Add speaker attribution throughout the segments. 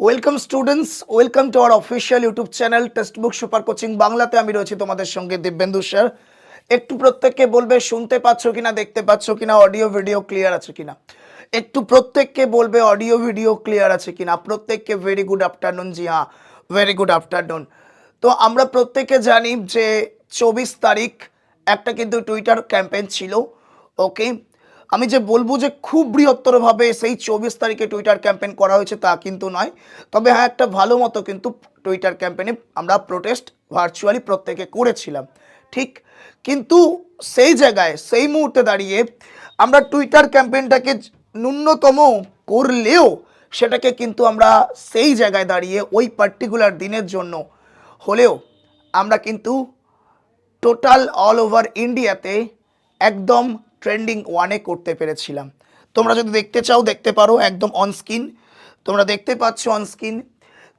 Speaker 1: Welcome students welcome to our official YouTube channel text book super coaching বাংলাতে আমি রয়েছি তোমাদের সঙ্গে দিব্যেন্দু স্যার। একটু প্রত্যেককে বলবে, শুনতে পাচ্ছ কিনা, দেখতে পাচ্ছ কিনা অডিও ভিডিও ক্লিয়ার আছে কিনা? একটু প্রত্যেককে বলবে অডিও ভিডিও ক্লিয়ার আছে কিনা? প্রত্যেককে ভেরি গুড আফটারনুন জি হ্যাঁ ভেরি গুড আফটারনুন তো আমরা প্রত্যেকে জানি যে চব্বিশ তারিখ একটা কিন্তু টুইটার ক্যাম্পেইন ছিল ওকে আমি যে বলব যে খুব বৃহত্তরভাবে সেই চব্বিশ তারিখে টুইটার ক্যাম্পেইন করা হয়েছে তা কিন্তু নয়। তবে হ্যাঁ একটা ভালো মতো কিন্তু টুইটার ক্যাম্পেইনে আমরা প্রোটেস্ট ভার্চুয়ালি প্রত্যেকে করেছিলাম। ঠিক? কিন্তু সেই জায়গায়, সেই মুহূর্তে দাঁড়িয়ে আমরা টুইটার ক্যাম্পেইনটাকে ন্যূনতম করলেও সেটাকে কিন্তু আমরা সেই জায়গায় দাঁড়িয়ে ওই পার্টিকুলার দিনের জন্য হলেও আমরা কিন্তু টোটাল অল ওভার ইন্ডিয়াতে একদম ট্রেন্ডিং ওয়ানে করতে পেরেছিলাম। তোমরা যদি দেখতে চাও, দেখতে পারো একদম অন স্ক্রিন তোমরা দেখতে পাচ্ছ on screen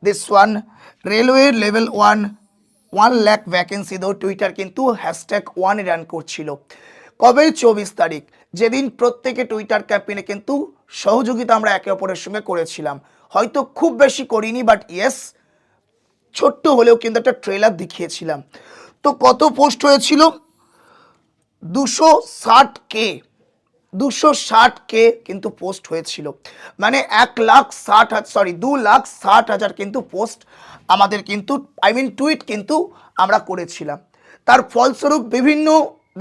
Speaker 1: this one railway level one one lakh vacancy দো টুইটার কিন্তু হ্যাশট্যাগ ওয়ানে রান করছিল। কবে? চব্বিশ তারিখ। যেদিন প্রত্যেকে টুইটার ক্যাম্পেইনে কিন্তু সহযোগিতা আমরা একে অপরের সঙ্গে করেছিলাম। হয়তো খুব বেশি করিনি বাট ইয়েস ছোট্ট হলেও কিন্তু একটা ট্রেলার দেখিয়েছিলাম। তো কত পোস্ট হয়েছিল? দুশো ষাট কে, দুশো ষাট কে কিন্তু পোস্ট হয়েছিল। মানে এক লাখ ষাট সরি দু লাখ ষাট হাজার কিন্তু পোস্ট আমাদের কিন্তু আই মিন টুইট কিন্তু আমরা করেছিলাম। তার ফলস্বরূপ বিভিন্ন,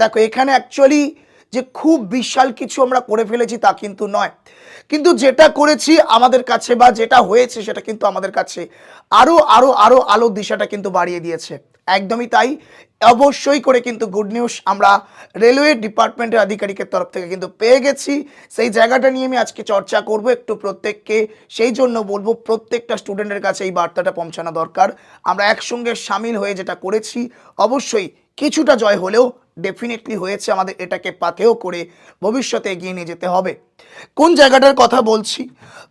Speaker 1: দেখো এখানে অ্যাকচুয়ালি যে খুব বিশাল কিছু আমরা করে ফেলেছি তা কিন্তু নয়। কিন্তু যেটা করেছি আমাদের কাছে বা যেটা হয়েছে সেটা কিন্তু আমাদের কাছে আরও আরও আরও আলোর দিশাটা কিন্তু বাড়িয়ে দিয়েছে। একদমই তাই। অবশ্যই করে কিন্তু গুড নিউজ আমরা রেলওয়ে ডিপার্টমেন্টের আধিকারিকের তরফ থেকে কিন্তু পেয়ে গেছি। সেই জায়গাটা নিয়ে আমি আজকে চর্চা করব একটু প্রত্যেককে। সেই জন্য বলব প্রত্যেকটা স্টুডেন্টের কাছে এই বার্তাটা পৌঁছানো দরকার। আমরা একসঙ্গে সামিল হয়ে যেটা করেছি, অবশ্যই কিছুটা জয় হলেও ডেফিনেটলি হয়েছে আমাদের এটাকে পাথেও করে ভবিষ্যতে এগিয়ে নিয়ে যেতে হবে। কোন জায়গাটার কথা বলছি?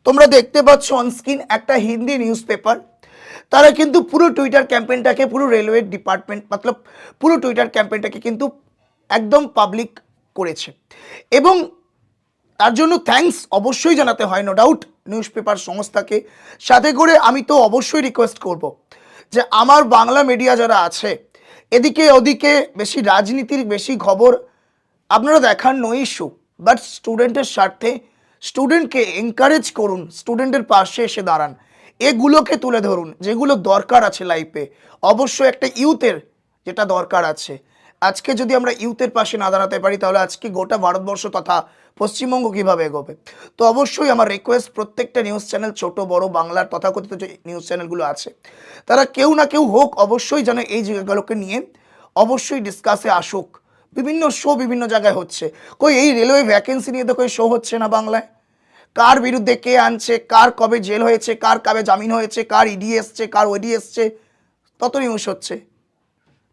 Speaker 1: তোমরা দেখতে পাচ্ছ অনস্ক্রিন একটা হিন্দি নিউজ পেপার তারা কিন্তু পুরো টুইটার ক্যাম্পেইনটাকে পুরো রেলওয়ে ডিপার্টমেন্ট মতলব পুরো টুইটার ক্যাম্পেইনটাকে কিন্তু একদম পাবলিক করেছে। এবং তার জন্য থ্যাঙ্কস অবশ্যই জানাতে হয় নো ডাউট নিউজ পেপার সংস্থাকে। সাথে করে আমি তো অবশ্যই রিকোয়েস্ট করব যে আমার বাংলা মিডিয়া যারা আছে, এদিকে ওদিকে বেশি রাজনীতির বেশি খবর আপনারা দেখান নো ইস্যু বাট স্টুডেন্টের স্বার্থে স্টুডেন্টকে এনকারেজ করুন স্টুডেন্টের পাশে এসে দাঁড়ান। এগুলোকে তুলে ধরুন, যেগুলো দরকার আছে লাইফে অবশ্যই একটা ইউথের যেটা দরকার আছে। আজকে যদি আমরা ইউথের পাশে না দাঁড়াতে পারি, তাহলে আজকে গোটা ভারতবর্ষ তথা পশ্চিমবঙ্গ কীভাবে এগোবে? তো অবশ্যই আমার রিকোয়েস্ট প্রত্যেকটা নিউজ চ্যানেল ছোট, বড়, বাংলার তথাকথিত যে নিউজ চ্যানেলগুলো আছে, তারা কেউ না কেউ হোক, অবশ্যই যেন এই জায়গাগুলোকে নিয়ে অবশ্যই ডিসকাসে আসুক। বিভিন্ন শো বিভিন্ন জায়গায় হচ্ছে। কই, এই রেলওয়ে ভ্যাকেন্সি নিয়ে তো কই শো হচ্ছে না বাংলায়? কার বিরুদ্ধে কে আনছে, কার কবে জেল হয়েছে, কার কবে জামিন হয়েছে, কার ইডি এসছে, কার ওডি এসছে তত নিউজ হচ্ছে।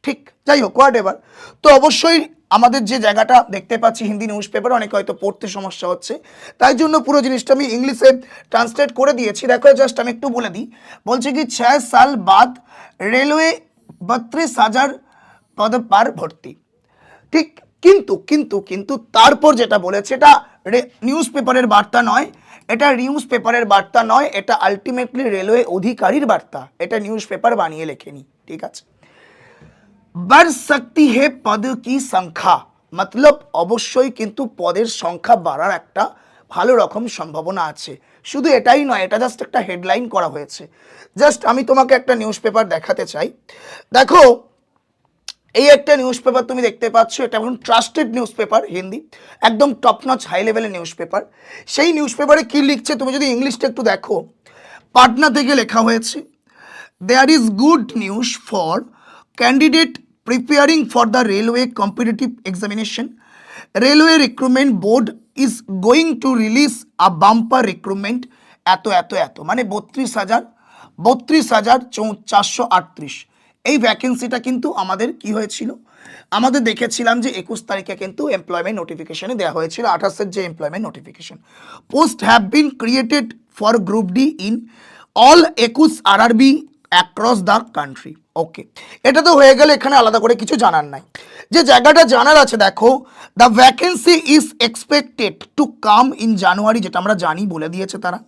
Speaker 1: ঠিক, যাই হোক হোয়াট এভার তো অবশ্যই আমাদের যে জায়গাটা দেখতে পাচ্ছি, হিন্দি নিউজ পেপার অনেকে হয়তো পড়তে সমস্যা হচ্ছে। তাই জন্য পুরো জিনিসটা আমি ইংলিশে ট্রান্সলেট করে দিয়েছি। দেখো জাস্ট আমি একটু বলে দিই। বলছে কি, ছয় সাল বাদ রেলওয়ে বত্রিশ হাজার পদ পার ভর্তি। ঠিক, কিন্তু কিন্তু কিন্তু তারপর যেটা বলেছে, এটা নিউজ পেপারের বার্তা নয়, এটা নিউজ পেপারের বার্তা নয়, এটা আলটিমেটলি রেলওয়ে অধিকারীর বার্তা। এটা নিউজ পেপার বানিয়ে লেখেনি, ঠিক আছে? বার শক্তি হে পদ কি সংখ্যা? মতলব অবশ্যই কিন্তু পদের সংখ্যা বাড়ার একটা ভালো রকম সম্ভাবনা আছে। শুধু এটাই নয়, এটা জাস্ট একটা হেডলাইন করা হয়েছে। জাস্ট আমি তোমাকে একটা নিউজ পেপার দেখাতে চাই। দেখো এই একটা নিউজ পেপার তুমি দেখতে পাচ্ছ, এটা এখন ট্রাস্টেড নিউজ পেপার হিন্দি, একদম টপ নচ হাই লেভেলের নিউজ পেপার সেই নিউজ পেপারে কী লিখছে, তুমি যদি ইংলিশটা একটু দেখো। পাটনা থেকে লেখা হয়েছে there is good news for candidate preparing for the railway competitive examination railway recruitment board is going to release a bumper recruitment এত এত এত মানে বত্রিশ হাজার বত্রিশ হাজার চৌ, চারশো আটত্রিশ। এই ভ্যাকেন্সিটা কিন্তু আমাদের কি হয়েছিল? আমাদের দেখেছিলাম যে একুশ তারিখে কিন্তু এমপ্লয়মেন্ট নোটিফিকেশনে দেওয়া হয়েছিল, আঠাশের যে employment notification post have been created for group D in all একুশ R R B across the country okay এটা তো হয়ে গেলে এখানে আলাদা করে কিছু জানার নাই। যে জায়গাটা জানার আছে, দেখো the vacancy is expected to come in January যেটা আমরা জানি, বলে দিয়েছে তারা।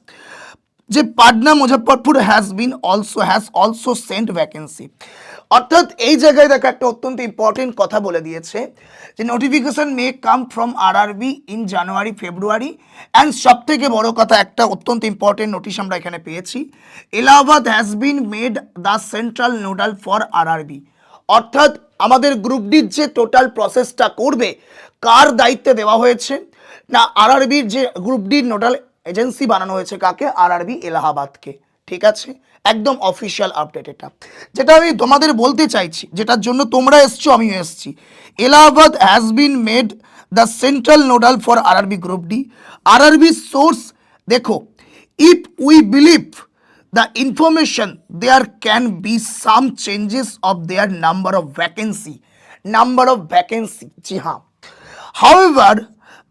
Speaker 1: যে Patna, Muzaffarpur has been also has also sent vacancy অর্থাৎ এই জায়গায় দেখো একটা অত্যন্ত ইম্পর্টেন্ট কথা বলে দিয়েছে যে notification may come from RRB in January February and সব থেকে বড় কথা একটা অত্যন্ত ইম্পর্টেন্ট নোটিশ আমরা এখানে পেয়েছি। Allahabad has been made the central nodal for RRB অর্থাৎ আমাদের গ্রুপ ডির যে টোটাল প্রসেসটা করবে, কার দায়িত্বে দেওয়া হয়েছে? না আরআরবির যে গ্রুপ ডির নোডাল এজেন্সি বানানো হয়েছে কাকে? আর আরআরবি এলাহাবাদকে। ঠিক আছে? একদম অফিসিয়াল আপডেট এটা। যেটা আমি তোমাদের বলতে চাইছি, যেটার জন্য তোমরা এসছো, আমিও এসছি। Allahabad has been made the central nodal for R RRB group D R RRB source দেখো if we believe the information there can be some changes of their number of vacancy number of vacancy জি হ্যাঁ। However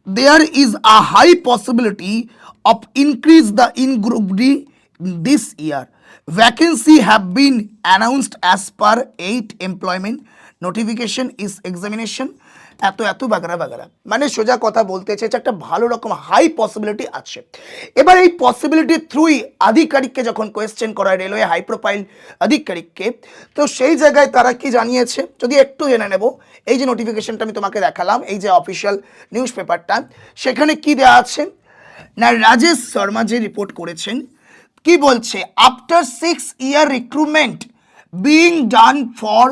Speaker 1: there is a high possibility of increase the in group D this year. Vacancy have been announced as per 8 employment notification is examination. এত এত বাগারা বাগারা মানে সোজা কথা বলতে চাইছে একটা ভালো রকম হাই পসিবিলিটি আছে। এবার এই পসিবিলিটি থ্রুই আধিকারিককে যখন কোয়েশ্চেন করা হয় রেলওয়ে হাই প্রোফাইল আধিকারিককে, তো সেই জায়গায় তারা কি জানিয়েছে? যদি একটু জেনে নেব, এই যে নোটিফিকেশনটা আমি তোমাকে দেখালাম, এই যে অফিসিয়াল নিউজ পেপারটা সেখানে কি দেওয়া আছে? না, রাজেশ শর্মা যে রিপোর্ট করেছেন কি বলছে? After six year recruitment being done for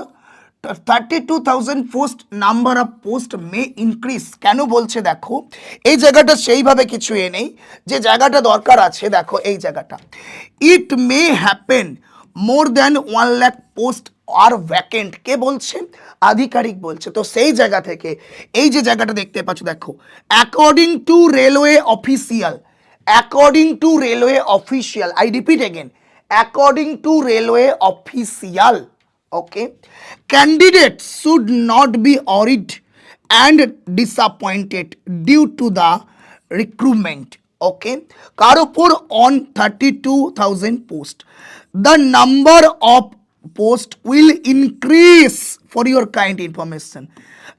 Speaker 1: thirty two thousand post number of post may increase কেন বলছে দেখো? এই জায়গাটা সেইভাবে কিছু এ নেই। যে জায়গাটা দরকার আছে, দেখো এই জায়গাটা। It may happen more than one lakh post are vacant কে বলছে? আধিকারিক বলছে। তো সেই জায়গা থেকে, এই যে জায়গাটা দেখতে পাচ্ছ, দেখো। According to railway official according to railway official i repeat again according to railway official okay candidates should not be worried and disappointed due to the recruitment okay. Karapur on 32000 post. The number of post will increase for your kind information.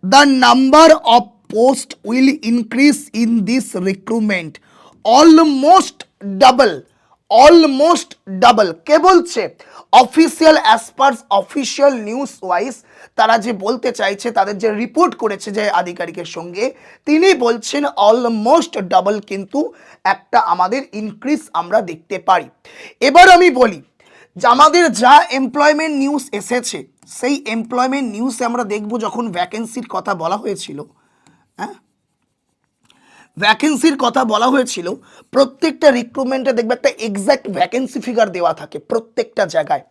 Speaker 1: The number of post will increase in this recruitment. Almost double almost double কে বলছে? Official as per official news wise তারা যে বলতে চাইছে, তাদের যে report করেছে যে আধিকারিকের সঙ্গে, তিনি বলছেন অলমোস্ট ডাবল কিন্তু একটা আমাদের ইনক্রিজ আমরা দেখতে পারি। এবার আমি বলি, যে আমাদের যা এমপ্লয়মেন্ট নিউজ এসেছে, সেই এমপ্লয়মেন্ট নিউজে আমরা দেখব যখন ভ্যাকেন্সির কথা বলা হয়েছিল হ্যাঁ? ভ্যাকেন্সির কথা বলা হয়েছিল, প্রত্যেকটা রিক্রুটমেন্টে দেখবে একটা এক্স্যাক্ট ভ্যাকেন্সি ফিগার দেওয়া থাকে প্রত্যেকটা জায়গায়।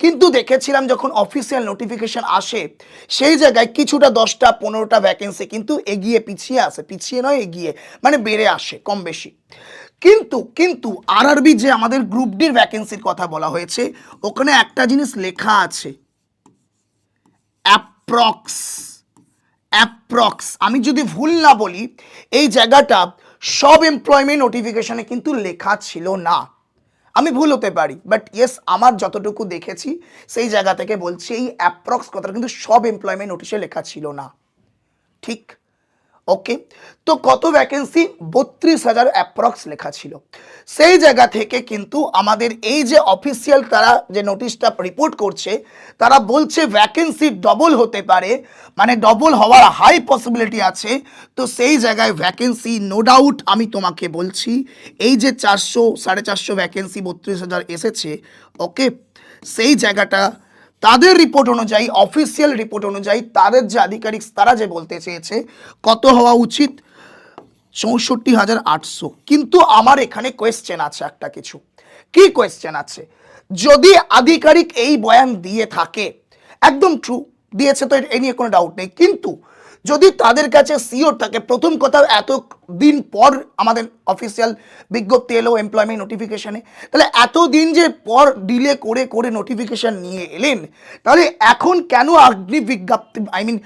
Speaker 1: কিন্তু দেখেছিলাম যখন অফিসিয়াল নোটিফিকেশন আসে, সেই জায়গায় কিছুটা দশটা, পনেরোটা ভ্যাকেন্সি কিন্তু এগিয়ে পিছিয়ে আসে পিছিয়ে নয়, এগিয়ে মানে বেড়ে আসে কম বেশি। কিন্তু কিন্তু আরআরবি যে আমাদের গ্রুপ ডির ভ্যাকেন্সির কথা বলা হয়েছে, ওখানে একটা জিনিস লেখা আছে অ্যাপ্রক্স অ্যাপ্রক্স আমি যদি ভুল না বলি, এই জায়গাটা সব এমপ্লয়মেন্ট নোটিফিকেশনে কিন্তু লেখা ছিল না। আমি ভুল হতে পারি বাট ইয়েস আমার যতটুকু দেখেছি, সেই জায়গা থেকে বলছি, এই অ্যাপ্রক্স কথাটা কিন্তু সব এমপ্লয়মেন্ট নোটিশে লেখা ছিল না। ঠিক? ওকে তো কত ভ্যাকেন্সি বত্রিশ হাজার অ্যাপ্রক্স লেখা ছিল। সেই জায়গা থেকে কিন্তু আমাদের এই যে অফিসিয়াল তারা যে নোটিশটা রিপোর্ট করছে, তারা বলছে ভ্যাকেন্সি ডবল হতে পারে মানে ডবল হওয়ার হাই পসিবিলিটি আছে। তো সেই জায়গায় ভ্যাকেন্সি নো ডাউট আমি তোমাকে বলছি, এই যে চারশো, সাড়ে চারশো ভ্যাকেন্সি বত্রিশ হাজার এসেছে ওকে সেই জায়গাটা তাদের রিপোর্ট অনুযায়ী অফিসিয়াল রিপোর্ট অনুযায়ী তাদের যে আধিকারিক, তারা যে বলতে চেয়েছে, কত হওয়া উচিত? চৌষট্টি হাজার আটশো। কিন্তু আমার এখানে কোয়েশ্চেন আছে একটা কিছু। কি কোয়েশ্চেন আছে? যদি আধিকারিক এই বয়ান দিয়ে থাকে, একদম ট্রু দিয়েছে তো এ নিয়ে কোনো ডাউট নেই, কিন্তু যদি তাদের কাছে সিওর থাকে, প্রথম কথা এত দিন পর আমাদের অফিসিয়াল বিজ্ঞপ্তি এলো এমপ্লয়মেন্ট নোটিফিকেশানে তাহলে এত দিন যে পর ডিলে করে করে নোটিফিকেশান নিয়ে এলেন, তাহলে এখন কেন অগ্নি বিজ্ঞপ্তি আই মিন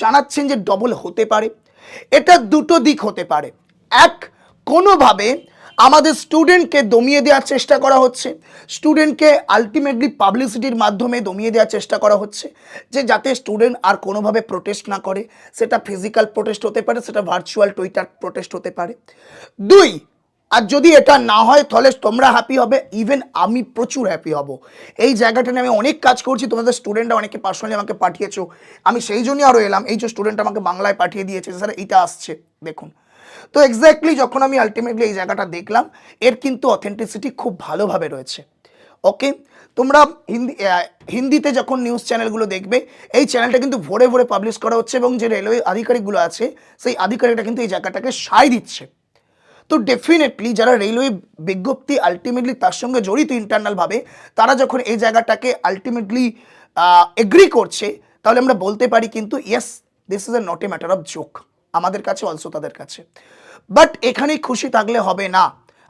Speaker 1: জানাচ্ছেন যে ডবল হতে পারে? এটা দুটো দিক হতে পারে। এক, কোনোভাবে আমাদের স্টুডেন্টকে দমিয়ে দেওয়ার চেষ্টা করা হচ্ছে। স্টুডেন্টকে আলটিমেটলি পাবলিসিটির মাধ্যমে দমিয়ে দেওয়ার চেষ্টা করা হচ্ছে, যে যাতে স্টুডেন্ট আর কোনোভাবে প্রোটেস্ট না করে। সেটা ফিজিক্যাল প্রোটেস্ট হতে পারে, সেটা ভার্চুয়াল টুইটার প্রোটেস্ট হতে পারে। দুই, আর যদি এটা না হয়, তাহলে তোমরা হ্যাপি হবে ইভেন আমি প্রচুর হ্যাপি হব। এই জায়গাটা নিয়ে আমি অনেক কাজ করছি, তোমাদের স্টুডেন্টরা অনেকে পার্সোনালি আমাকে পাঠিয়েছো। আমি সেই জন্যই আরও এলাম, এই যে স্টুডেন্ট আমাকে বাংলায় পাঠিয়ে দিয়েছে, স্যার, এইটা আসছে, দেখুন। তো এক্স্যাক্টলি যখন আমি আলটিমেটলি এই জায়গাটা দেখলাম, এর কিন্তু অথেন্টিসিটি খুব ভালোভাবে রয়েছে। ওকে তোমরা হিন্দি হিন্দিতে যখন নিউজ চ্যানেলগুলো দেখবে, এই চ্যানেলটা কিন্তু ভোরে ভোরে পাবলিশ করা হচ্ছে এবং যে রেলওয়ে আধিকারিকগুলো আছে, সেই আধিকারিকটা কিন্তু এই জায়গাটাকে সায় দিচ্ছে। তো ডেফিনেটলি যারা রেলওয়ে বিজ্ঞপ্তি আলটিমেটলি তার সঙ্গে জড়িত ইন্টারনালভাবে তারা যখন এই জায়গাটাকে আলটিমেটলি এগ্রি করছে, তাহলে আমরা বলতে পারি কিন্তু yes this is a not a matter of joke আমাদের কাছে অলসো তাদের কাছে। বাট এখানেই খুশি থাকলে হবে না।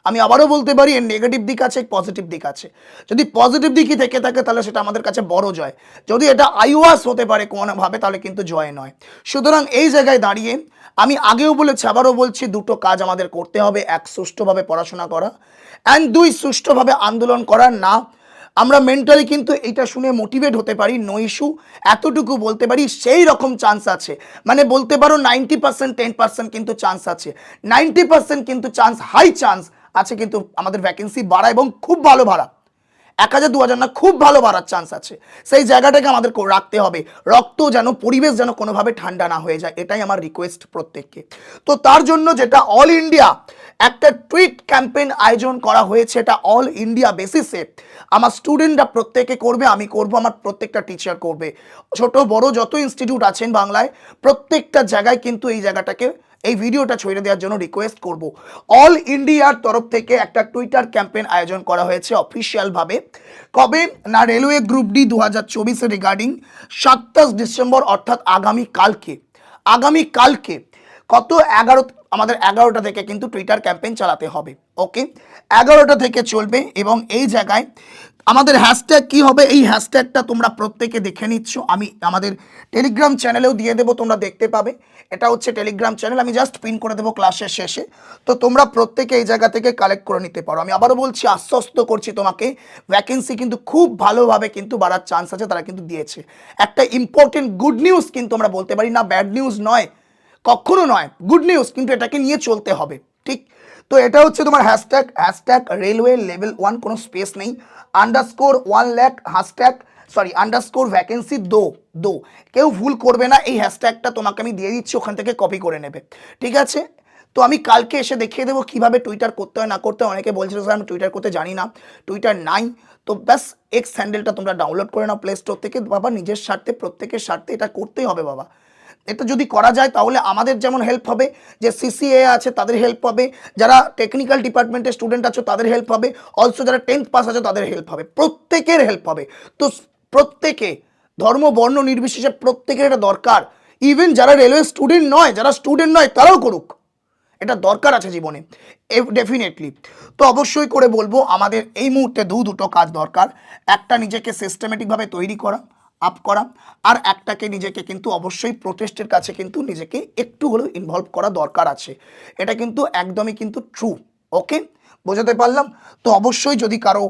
Speaker 1: আমি আবারও বলতে পারি, এর নেগেটিভ দিক আছে পজিটিভ দিক আছে। যদি পজিটিভ দিকই থেকে থাকে, তাহলে সেটা আমাদের কাছে বড় জয়। যদি এটা আইওয়াস হতে পারে কোনোভাবে, তাহলে কিন্তু জয় নয়। সুতরাং এই জায়গায় দাঁড়িয়ে আমি আগেও বলেছি, আবারও বলছি, দুটো কাজ আমাদের করতে হবে, এক সুষ্ঠুভাবে পড়াশোনা করা অ্যান্ড দুই সুষ্ঠুভাবে আন্দোলন করা না। আমরা মেন্টালি কিন্তু এটা শুনে মোটিভেট হতে পারি নো ইস্যু এতটুকু বলতে পারি, সেই রকম চান্স আছে। মানে বলতে পারো নাইনটি পার্সেন্ট টেন পার্সেন্ট কিন্তু চান্স আছে। নাইনটি পার্সেন্ট কিন্তু চান্স হাই চান্স আছে কিন্তু আমাদের ভ্যাকেন্সি বাড়া এবং খুব ভালো ভাড়া। এক হাজার, দু হাজার না, খুব ভালো বাড়ার চান্স আছে। সেই জায়গাটাকে আমাদের রাখতে হবে। রক্ত যেন, পরিবেশ যেন কোনোভাবে ঠান্ডা না হয়ে যায়, এটাই আমার রিকোয়েস্ট প্রত্যেককে। তো তার জন্য যেটা অল ইন্ডিয়া একটা টুইট ক্যাম্পেইন আয়োজন করা হয়েছে, এটা অল ইন্ডিয়া বেসিসে আমার স্টুডেন্টরা প্রত্যেকে করবে, আমি করব, আমার প্রত্যেকটা টিচার করবে। ছোট, বড় যত ইনস্টিটিউট আছেন বাংলায়, প্রত্যেকটা জায়গায় কিন্তু এই জায়গাটাকে এই ভিডিওটা ছড়িয়ে দেওয়ার জন্য রিকোয়েস্ট করব। অল ইন্ডিয়ার তরফ থেকে একটা টুইটার ক্যাম্পেইন আয়োজন করা হয়েছে অফিসিয়ালভাবে কবে? না রেলওয়ে গ্রুপ ডি দু হাজার চব্বিশে রিগার্ডিং সাতাশ ডিসেম্বর, অর্থাৎ আগামী কালকে। আগামী কালকে কত? এগারো, আমাদের এগারোটা থেকে কিন্তু টুইটার ক্যাম্পেইন চালাতে হবে। ওকে এগারোটা থেকে চলবে এবং এই জায়গায় আমাদের হ্যাশট্যাগ কি হবে? এই হ্যাশট্যাগটা তোমরা প্রত্যেকে দেখে নিচ্ছ। আমি আমাদের টেলিগ্রাম চ্যানেলেও দিয়ে দেবো, তোমরা দেখতে পাবে। এটা হচ্ছে টেলিগ্রাম চ্যানেল আমি জাস্ট পিন করে দেবো ক্লাসের শেষে। তো তোমরা প্রত্যেকে এই জায়গা থেকে কালেক্ট করে নিতে পারো। আমি আবারও বলছি, আশ্বস্ত করছি তোমাকে ভ্যাকেন্সি কিন্তু খুব ভালোভাবে কিন্তু বাড়ার চান্স আছে, তারা কিন্তু দিয়েছে। একটা ইম্পর্টেন্ট গুড নিউজ কিন্তু আমরা বলতে পারি, না ব্যাড নিউজ নয়, কখনো নয় গুড নিউজ কিন্তু এটাকে নিয়ে চলতে হবে, ঠিক? তো এটা হচ্ছে তোমার hashtag hashtag railway level one কোনো স্পেস নেই। Underscore one lakh hashtag sorry underscore vacancy দো দো কেউ ভুল করবে না, এই হ্যাশট্যাগটা তোমাকে আমি দিয়ে দিচ্ছি, ওখান থেকে কপি করে নেবে। ঠিক আছে? তো আমি কালকে এসে দেখিয়ে দেবো কীভাবে টুইটার করতে হয়, না করতে হয়। অনেকে বলছিল, স্যার, আমি টুইটার করতে জানি না। টুইটার নাই। তো ব্যাস এক্স হ্যান্ডেলটা তোমরা ডাউনলোড করে নাও প্লে স্টোর থেকে। বাবা, নিজের স্বার্থে, প্রত্যেকের স্বার্থে এটা করতেই হবে, বাবা। এটা যদি করা যায়, তাহলে আমাদের যেমন হেল্প হবে, যে সিসিএ আছে তাদের হেল্প হবে, যারা টেকনিক্যাল ডিপার্টমেন্টের স্টুডেন্ট আছে তাদের হেল্প হবে অলসো যারা টেন্থ পাস আছে তাদের হেল্প হবে, প্রত্যেকের হেল্প হবে। তো প্রত্যেকে, ধর্ম, বর্ণ নির্বিশেষে প্রত্যেকের এটা দরকার। ইভেন যারা রেলওয়ে স্টুডেন্ট নয়, যারা স্টুডেন্ট নয়, তারাও করুক। এটা দরকার আছে জীবনে ডেফিনেটলি তো অবশ্যই করে বলব, আমাদের এই মুহূর্তে দু দুটো কাজ দরকার। একটা নিজেকে সিস্টেমেটিকভাবে তৈরি করা আপ করা। আর একটাকে নিজেকে কিন্তু অবশ্যই প্রোটেস্টের কাছে কিন্তু নিজেকে একটু হলেও ইনভলভ করা দরকার আছে। এটা কিন্তু একদমই কিন্তু ট্রু ওকে বোঝাতে পারলাম? তো অবশ্যই যদি কারও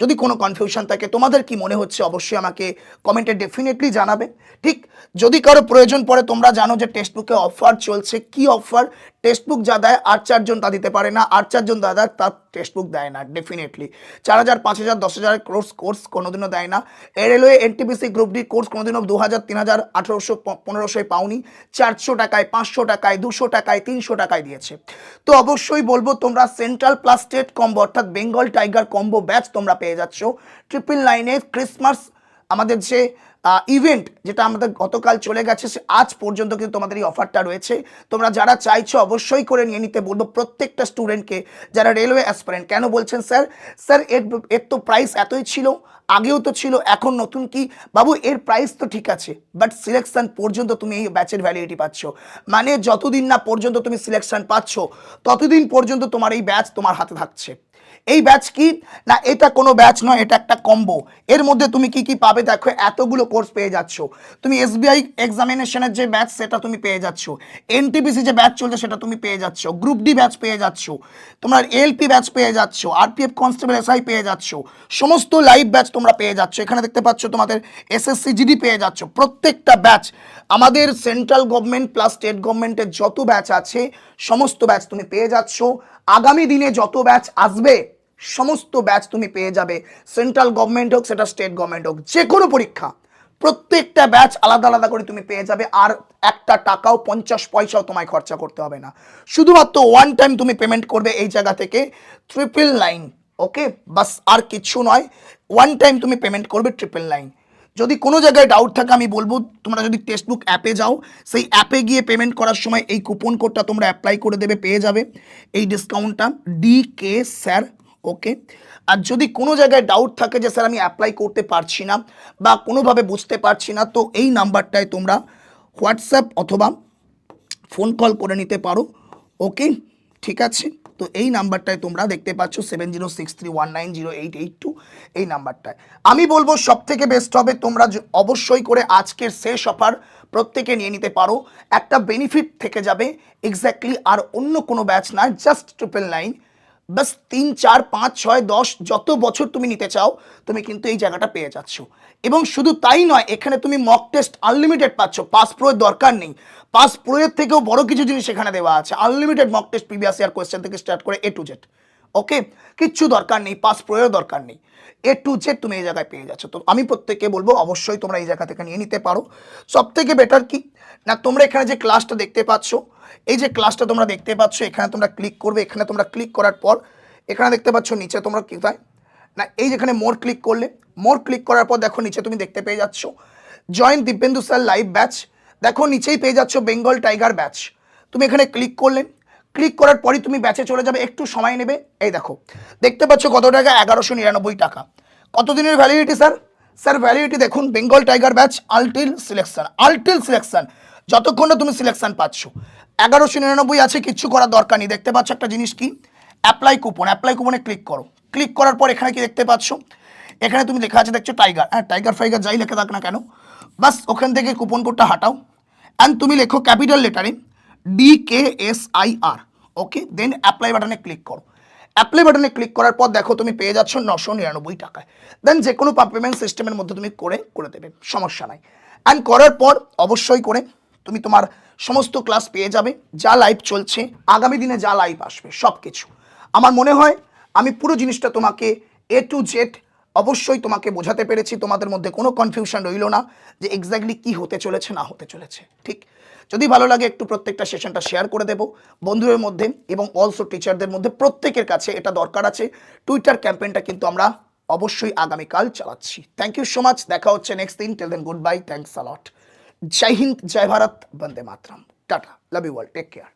Speaker 1: যদি কোনো কনফিউশন থাকে, তোমাদের কি মনে হচ্ছে, অবশ্যই আমাকে কমেন্টে ডেফিনেটলি জানাবে। ঠিক? যদি কারও প্রয়োজন পড়ে, তোমরা জানো যে টেক্সট বুকে অফার চলছে। কি অফার টেক্সট বুক যা দেয়, আর চারজন তা দিতে পারে না। আর চারজন দাদা তার টেক্সট বুক দেয় না ডেফিনেটলি চার হাজার, পাঁচ হাজার, দশ হাজার কোর্স কোর্স কোনোদিনও দেয় না। Railway NTPC group D course কোনোদিনও দু হাজার, তিন হাজার, আঠেরোশো পনেরোশোয় পাওনি। চারশো টাকায়, পাঁচশো টাকায়, দুশো টাকায়, তিনশো টাকায় দিয়েছে। তো অবশ্যই বলব, তোমরা সেন্ট্রাল প্লাস স্টেট কম্বো অর্থাৎ বেঙ্গল টাইগার কম্বো ব্যাচ তোমরা পেয়ে যাচ্ছ। ট্রিপল নাইনে ক্রিসমাস আমাদের যে ইভেন্ট যেটা আমাদের গতকাল চলে গেছে, সে আজ পর্যন্ত কিন্তু তোমাদের এই অফারটা রয়েছে। তোমরা যারা চাইছো অবশ্যই করে নিয়ে নিতে বলব প্রত্যেকটা স্টুডেন্টকে যারা রেলওয়ে অ্যাসপারেন্ট কেন বলছেন স্যার স্যার এর এর তো প্রাইস এতই ছিল, আগেও তো ছিল, এখন নতুন কি? বাবু, এর প্রাইস তো ঠিক আছে বাট সিলেকশন পর্যন্ত তুমি এই ব্যাচের ভ্যালিডিটি পাচ্ছ। মানে যতদিন না পর্যন্ত তুমি সিলেকশন পাচ্ছ, ততদিন পর্যন্ত তোমার এই ব্যাচ তোমার হাতে থাকছে। এই ব্যাচ কি? না, এটা কোনো ব্যাচ নয়, এটা একটা কম্বো এর মধ্যে তুমি কি কি পাবে? দেখো, এতগুলো কোর্স পেয়ে যাচ্ছ। তুমি এসবিআই এক্সামিনেশনের যে ব্যাচ সেটা তুমি পেয়ে যাচ্ছ। এনটিপিসি যে ব্যাচ চলছে, সেটা তুমি পেয়ে যাচ্ছ। গ্রুপ ডি ব্যাচ পেয়ে যাচ্ছ। তোমরা এলপি ব্যাচ পেয়ে যাচ্ছ। আরপিএফ কনস্টেবল এসআই পেয়ে যাচ্ছ। সমস্ত লাইভ ব্যাচ তোমরা পেয়ে যাচ্ছ। এখানে দেখতে পাচ্ছ তোমাদের এসএসসি জিডি পেয়ে যাচ্ছ। প্রত্যেকটা ব্যাচ আমাদের সেন্ট্রাল গভর্নমেন্ট প্লাস স্টেট গভর্নমেন্টের যত ব্যাচ আছে, সমস্ত ব্যাচ তুমি পেয়ে যাচ্ছ। আগামী দিনে যত ব্যাচ আসবে সমস্ত ব্যাচ তুমি পেয়ে যাবে। সেন্ট্রাল গভর্নমেন্ট হোক, সেটা স্টেট গভর্নমেন্ট হোক, যে কোনো পরীক্ষা, প্রত্যেকটা ব্যাচ আলাদা আলাদা করে তুমি পেয়ে যাবে আর একটা টাকাও, পঞ্চাশ পয়সাও তোমায় খরচা করতে হবে না। শুধুমাত্র ওয়ান টাইম তুমি পেমেন্ট করবে এই জায়গা থেকে ট্রিপল নাইন ওকে বাস, আর কিচ্ছু নয় ওয়ান টাইম তুমি পেমেন্ট করবে ট্রিপল নাইন যদি কোনো জায়গায় ডাউট থাকে, আমি বলব, তোমরা যদি টেক্সটবুক অ্যাপে যাও, সেই অ্যাপে গিয়ে পেমেন্ট করার সময় এই কুপন কোডটা তোমরা অ্যাপ্লাই করে দেবে, পেয়ে যাবে। এই ডিসকাউন্টটা ডি কে স্যার ওকে? আর যদি কোনো জায়গায় ডাউট থাকে যে, স্যার, আমি অ্যাপ্লাই করতে পারছি না বা কোনোভাবে বুঝতে পারছি না, তো এই নাম্বারটায় তোমরা হোয়াটসঅ্যাপ অথবা ফোন কল করে নিতে পারো, ওকে? ঠিক আছে? তো এই নাম্বারটায় তোমরা দেখতে পাচ্ছ seven zero six three one nine zero eight eight two এই নাম্বারটায়। আমি বলব সব থেকে বেস্ট হবে তোমরা অবশ্যই করে আজকের শেষ অফার প্রত্যেকে নিয়ে নিতে পারো। একটা বেনিফিট থেকে যাবে। এক্স্যাক্টলি আর অন্য কোনো ব্যাচ না জাস্ট ট্রিপল নাইন বাস তিন, চার, পাঁচ, ছয়, দশ, যত বছর তুমি নিতে চাও, তুমি কিন্তু এই জায়গাটা পেয়ে যাচ্ছ। এবং শুধু তাই নয়, এখানে তুমি মক টেস্ট আনলিমিটেড পাচ্ছ। পাস প্রোয়ের দরকার নেই। পাস প্রোয়ের থেকেও বড় কিছু জিনিস এখানে দেওয়া আছে। Unlimited mock test previous year question থেকে স্টার্ট করে এ টু জেড ওকে কিচ্ছু দরকার নেই পাস প্রোয়ের দরকার নেই। এ টু জেড তুমি এই জায়গায় পেয়ে যাচ্ছ। তো আমি প্রত্যেককে বলব, অবশ্যই তোমরা এই জায়গা থেকে নিয়ে নিতে পারো। সব থেকে বেটার কি? না, তোমরা এখানে যে ক্লাসটা দেখতে পাচ্ছ, এই যে ক্লাসটা তোমরা দেখতে পাচ্ছ, এখানে তোমরা ক্লিক করবে। এখানে তোমরা ক্লিক করার পর, এখানে দেখতে পাচ্ছ নিচে তোমরা কি হয় না, এই যেখানে মোর ক্লিক করলে মোর ক্লিক করার পর দেখো নিচে তুমি দেখতে পেয়ে যাচ্ছ। Join Dibyendu sir live batch দেখো নিচেই পেয়ে যাচ্ছ বেঙ্গল টাইগার ব্যাচ তুমি এখানে ক্লিক করলে ক্লিক করার পরই তুমি ব্যাচে চলে যাবে, একটু সময় নেবে। এই দেখো, দেখতে পাচ্ছ কত টাকা? এগারোশো নিরানব্বই টাকা। কতদিনের ভ্যালিডিটি স্যার স্যার ভ্যালিডিটি দেখুন Bengal tiger batch until selection until selection যতক্ষণ না তুমি সিলেকশন পাচ্ছ। এগারোশো নিরানব্বই আছে, কিচ্ছু করার দরকার নেই। দেখতে পাচ্ছ একটা জিনিস কি? অ্যাপ্লাই কুপন অ্যাপ্লাই কুপনে ক্লিক করো। ক্লিক করার পর এখানে কি দেখতে পাচ্ছ? এখানে তুমি লেখা আছে, দেখছ টাইগার হ্যাঁ টাইগার ফাইগার যাই লেখা থাক না কেন। বাস, ওখান থেকে কুপন কোডটা হাটাও। অ্যান্ড তুমি লেখো capital লেটারে D K S I R okay then apply বাটনে ক্লিক করো। অ্যাপ্লাই বাটনে ক্লিক করার পর দেখো তুমি পেয়ে যাচ্ছ নশো নিরানব্বই টাকায়। দেন যে কোনো পেমেন্ট সিস্টেমের মধ্যে তুমি করে করে দেবে, সমস্যা নাই। অ্যান্ড করার পর অবশ্যই করে তুমি তোমার সমস্ত ক্লাস পেয়ে যাবে, যা লাইভ চলছে, আগামী দিনে যা লাইভ আসবে সব কিছু আমার মনে হয় আমি পুরো জিনিসটা তোমাকে এ টু জেড অবশ্যই তোমাকে বোঝাতে পেরেছি, তোমাদের মধ্যে কোনো কনফিউশন রইল না যে এক্স্যাক্টলি কি হতে চলেছে, না হতে চলেছে, ঠিক? যদি ভালো লাগে, একটু প্রত্যেকটা সেশনটা শেয়ার করে দেবো বন্ধুদের মধ্যে এবং অলসো টিচারদের মধ্যে। প্রত্যেকের কাছে এটা দরকার আছে। টুইটার ক্যাম্পেইনটা কিন্তু আমরা অবশ্যই আগামীকাল চালাচ্ছি। থ্যাংক ইউ সো মাচ দেখা হচ্ছে নেক্সট দিন। Till then good bye thanks আলট Joy Hind, Joy Bharat. Vande Mataram. Tata. Love you all take care